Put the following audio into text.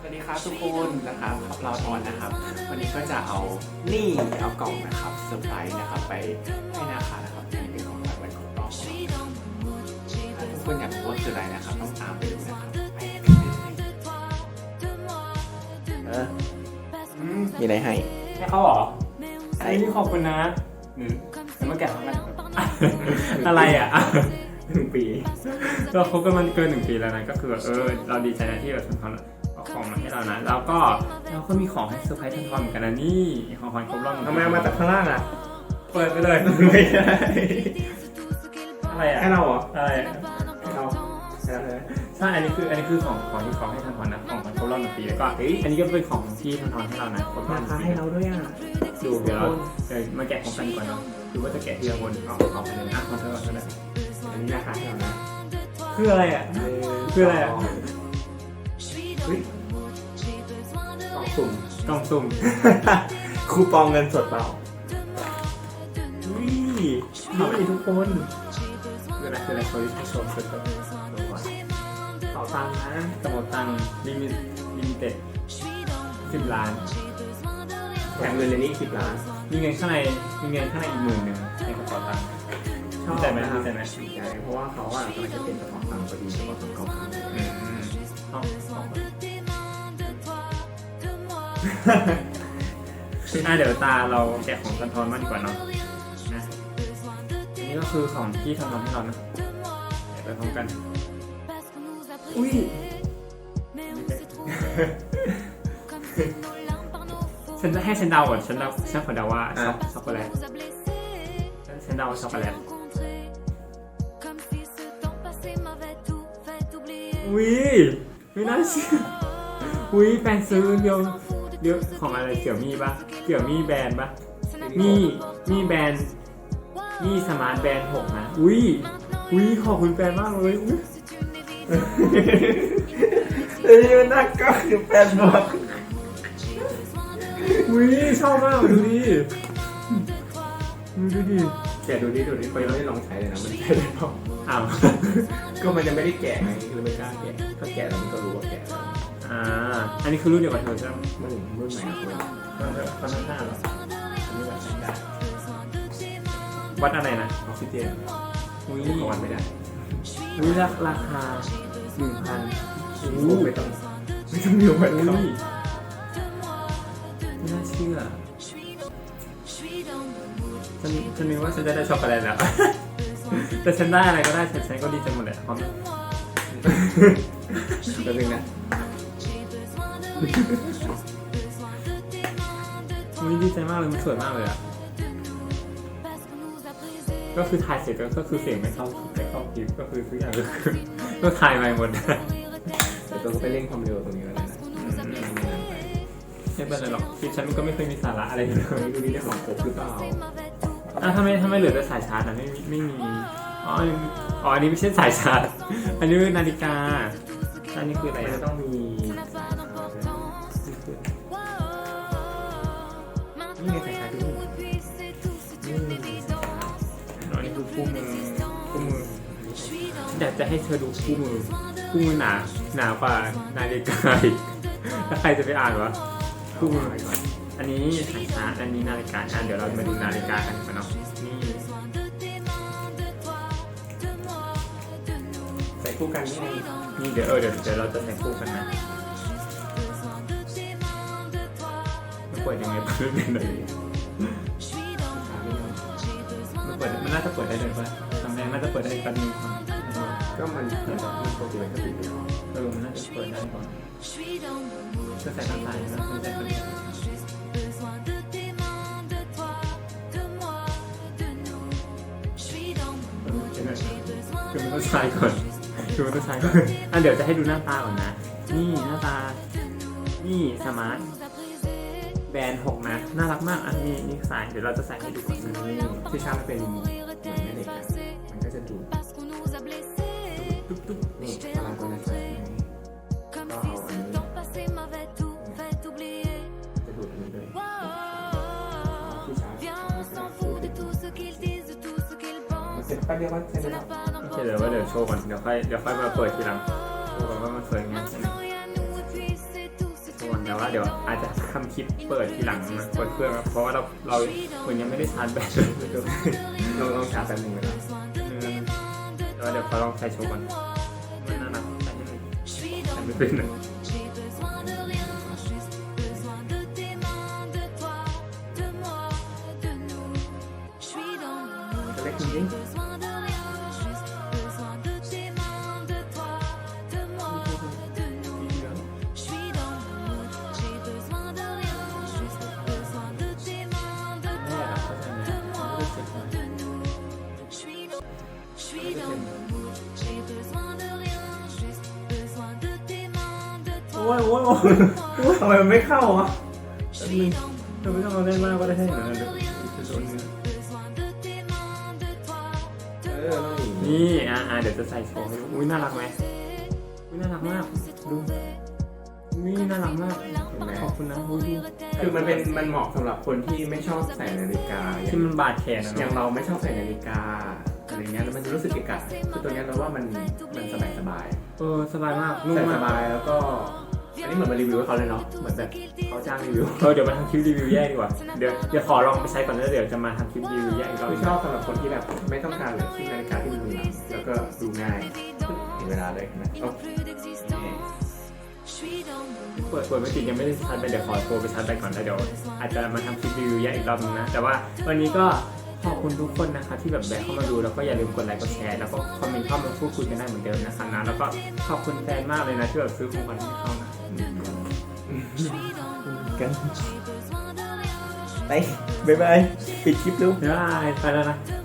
สวัสดีครับทุกคนนะครับครับเราทอนนะครับ วันนี้ก็จะเอานี่เอากล่องนะครับเซอร์ไพรส์นะครับไปให้นาคานะครับเป็นของขวัญวันครบรอบของถ้าทุกคนอยากรู้ว่าคืออะไรนะครับ ต้องตามไปดูนะครับเออมีอะไรให้ให้เขาเหรอใช่ไอ้นี่ขอบคุณนะหนึ่เมาแกะของกันอะไรอะหนึ่งปีเราคบกันมันเกินหนึ่งปีแล้วนะก็คือเออเราดีใจนะที่แบบทางทอนเอา ของมาให้เรานะแล้วก็เราก็มีของให้เซอร์ไพรส์ทางทอนเหมือนกันนะนี่ของขวัญครบรอบหนึ่งปีทำไมเอามาจากข้างล่างอะ เปิดไปเลย ไม่ใช่อะไรอะให้เราเหรออะไรอะให้เราให้เราเลยใช่อันนี้คืออันนี้คือของของที่เขาให้ทางทอนนะของขวัญครบรอบหนึ่งปีแล้วก็เฮ้ยอันนี้ก็เป็นของที่ทางทอนให้เรานะครบรอบนาหนึ่งคาปีให้เราด้วยอะดูเดี๋ยวเราเดี๋ยวมาแกะของกันก่อนเนาะดูว่าจะแกะทีละคนเอาเอาไปเลยนะขอเธอก่อนก็ได้อันนี้นาคาให้เรานะคืออะไรอะ คืออะไรอะเฮ้ยกล่อง สุ่มกล่องสุ่ม คูปองเงินสดเปล่านี่นี่ทุกคนคืออะไรคืออะไรโชว์ดิโชว์สุดๆเป๋าตังค์นะกระเป๋าตังค์ลิมิตลิมิเต็ดสิบล้านแถมเงินในนี้สิบล้าน มีเงินข้างในมีเงินข้างในอีกหมื่นหนึ่งในกระเป๋าตังค์ดีใจไหมนะครับดีใจไหมดีใจเพราะว่าเขาอะกำลังจะเป็นเจ้าของตังค์พอดีแล้วก็ของเขาพังอืมเอาเอา อะเดี๋ยวตาเราแกะของทันทอนมากดีกว่าเนาะนะอันนี้ก็คือของที่ทันทอนให้เรานะแกะไปพร้อมกัน อุ้ย ฉันจะให้ฉันเดาก่อนฉันเดาฉันขอเดาว่าช็อกช็อกโกแลตฉันฉันเดาช็อกโกแลตอุ้ยไม่น่าเชื่ออุ้ยแฟนซื้อเดียว เดียวของอะไรเสี่ยวมี่ปะเสี่ยวมี่แบรนด์ปะมีมีแบรนด์มีสมาร์ทแบรนด์หกนะอุ้ยอุ้ยขอบคุณแฟนมากเลยอุ้ยเอ้ยมันน่าก็คือแฟนบอกอุ้ยชอบมากดูดิดูดิแกะดูดิดูดิเขายังไม่ได้ลองใช้เลยนะมันใช้ได้เปล่าอ้าวก็มันยังไม่ได้แกะไงคือไม่กล้าแกะถ้าแกะแล้วมันก็รู้ว่าแกะแล้ว อ่า อันนี้คือรุ่นเดียวกับเธอใช่ไหมมันรุ่นใหม่ครับตอนเธอตอนนั้นห้าเหรออันนี้แบบใช้ได้วัดอะไรนะออกซิเจนอุ้ยเขาวันไม่ได้อุ้ยราราคาหนึ่งพันโอ้ไม่ต้องไม่ต้องมียวันอุ้เขายไม่น่าเชื่อฉันฉันนึกว่าฉันจะได้ช็อกโกแลตแล้ว แต่ฉันได้อะไรก็ได้ฉันก็ดีใจหมดเลยพร้อมแป๊บนึงนะ อุ้ยดีใจมากเลยมันสวยมากเลยอะ ก็คือถ่ายเสร็จก็คือเสียงไม่เข้าไม่เข้าคลิปก็คือทุกอย่างก็คือก็ถ่ายใหม่หมดเดี๋ยวตัวก็ไปเร่งความเร็วตรงนี้แล้วนะไม่เป็นไรหรอกคลิปฉันมันก็ไม่เคยมีสาระอะไรเลยดูนี่ได้ของครบหรือเปล่าอะทำไมทำไมเหลือแต่สายชาร์จอะไม่มีไม่มีอ๋ออันนี้อ๋ออันนี้ไม่ใช่สายชาร์จอันนี้เป็นนาฬิกาอันนี้คืออะไรมันอะจะต้องมี นี่ไงใส่ชาดูนี่อันนี้คือคู่มือคู่มืออยากจะให้เธอดูคู่มือคู่มือหนาหนากว่านาฬิกาอีกแล้วใครจะไปอ่านวะคู่มือก่อนอันนี้สายชาร์จอันนี้นาฬิกาอะเดี๋ยวเรามาดูนาฬิกากันก่อนเนาะนี่ใส่คู่กันนี่นี่เดี๋ยวเออเดี๋ยวเดี๋ยวเราจะใส่คู่กันนะ ปิดยังไงเปิดเป็นเลยมันเปิดมันน่าจะเปิดได้เลยป่ะทำแรงน่าจะเปิดได้กันนึงก็มันมันปกติมันก็ติดอยู่แล้วเออมันน่าจะเปิดได้ก่อนจะใส่ข้างซ้ายนะไม่ใส่ข้างขวาคือมันต้องใช้ก่อนคือมันต้องใช้ก่อนอะเดี๋ยวจะให้ดูหน้าตาก่อนนะ นี่หน้าตา นี่สมาร์ท แบรนด์หกนะน่ารักมากอันนี้นี่สายเดี๋ยวเราจะใส่ให้ดูก่อนนี่ที่ชาร์จมันเป็นเหมือนแม่เหล็กอะมันก็จะดูดตุ๊บตุ๊บนี่เวลาตัวนั้นใส่ไงก็เอาอันนี้จะดูดอันนี้ด้วยที่ชาร์จมันเสร็จแป๊บเดียวก็ใช้ได้แล้วโอเคเดี๋ยวว่าเดี๋ยวโชว์ก่อนเดี๋ยวค่อยเดี๋ยวค่อยมาเปิดทีหลัง เดี๋ยวอาจจะทำคลิปเปิดทีหลังนะเปิดเครื่องนะเพราะว่าเราเราคนยังไม่ได้ชาร์จแบตเลยเดี๋ยวลองลองชาร์จแป๊บนึงเลยนะเอแล้วเดี๋ยวขอลองใส่โชว์ก่อนมันน่ารักใส่ให้หน่อยใส่ไม่เป็นนะ อ้ยโอ้ยโอ้ยทำไมมันไม่เข้าอะทำไมต้องเอาเล่นมากก็ได้ให้เหมือนกันเลยจะโดนเนื้อเออไม่นี่อะอะเดี๋ยวจะใส่โชว์ให้ดูอุ้ยน่ารักไหมอุ้ยน่ารักมาก ดูอุ้ยน่ารักมากขอบคุณนะอุ้ยคือมันเป็นมันเหมาะสำหรับคนที่ไม่ชอบใส่นาฬิกาอย่างที่มันบาดแขนนะอย่างเนาะเราไม่ชอบใส่นาฬิกาอะไรเงี้ยแล้วมันจะรู้สึกเกะกะคือตัวเนี้ยเราว่ามันมันสบายสบายเออสบายมากๆนุ่มใส่สมากบายแล้วก็ อันนี้เหมือนมารีวิวให้เขาเลยเนาะ เหมือนแบบเขาจ้างรีวิว เออเดี๋ยวมาทำคลิปรีวิวแยกดีกว่า เดี๋ยวเดี๋ยวขอลองไปใช้ก่อนแล้วเดี๋ยวจะมาทำคลิปรีวิวแยกอีกรอบคือชอบสำหรับคนที่แบบไม่ต้องการเลยที่นาฬิกาที่มันดูหนังแล้วก็ดูง่ายเห็นเวลาเลยเห็นไหมโอ้นี่เปิดเปิดไม่ติดยังไม่ได้ชาร์จไปเดี๋ยวขอโทรไปชาร์จไปก่อนแล้วเดี๋ยวอาจจะมาทำคลิปรีวิวแยกอีกรอบนึงนะ แต่ว่าวันนี้ก็ขอบคุณทุกคนนะคะที่แบบแวะเข้ามาดูแล้วก็อย่าลืมกดไลค์กดแชร์แล้วก็คอมเมนต์เข้ามาพูดคุยกันได้เหมือนเดิมนะคะนะแล้วก็ขอบคุณแฟนมากเลยนะที่แบบซื้อของขวัญให้เขานะ กันไปบ๊ายบาย ปิดคลิปดูได้ไปแล้วนะ